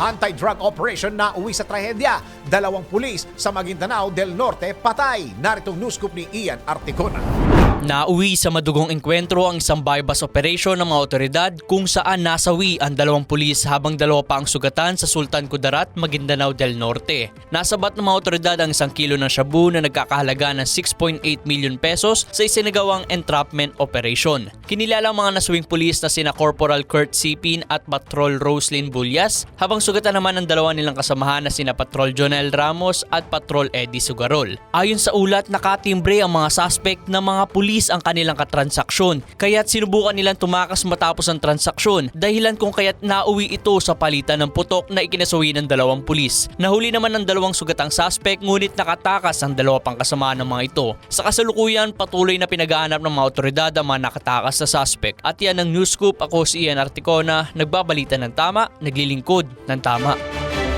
Anti-drug operation na uwi sa trahedya. Dalawang pulis sa Maguindanao del Norte patay. Naritong news scoop ni Ian Articona. Nauwi sa madugong engkwentro ang isang bypass operation ng mga otoridad kung saan nasawi ang dalawang pulis habang dalawa pa ang sugatan sa Sultan Kudarat, Maguindanao del Norte. Nasabat ng mga otoridad ang isang kilo ng shabu na nagkakahalaga ng 6.8 million pesos sa isinagawang entrapment operation. Kinilala ang mga nasawing pulis na sina Corporal Kurt Sipin at Patrol Roslyn Bulyas habang sugatan naman ang dalawa nilang kasamahan na sina Patrol Jonel Ramos at Patrol Eddie Sugarol. Ayon sa ulat, nakatimbre ang mga suspect na mga pulis ang kanilang katransaksyon kaya't sinubukan nilang tumakas matapos ang transaksyon dahilan kung kaya't nauwi ito sa palitan ng putok na ikinasawi ng dalawang pulis. Nahuli naman ng dalawang sugatang suspect ngunit nakatakas ang dalawa pang kasama ng mga ito. Sa kasalukuyan, patuloy na pinagahanap ng mga otoridad ang mga nakatakas na suspect. At yan ang news scoop. Ako si Ian Articona, nagbabalita ng tama, naglilingkod tama.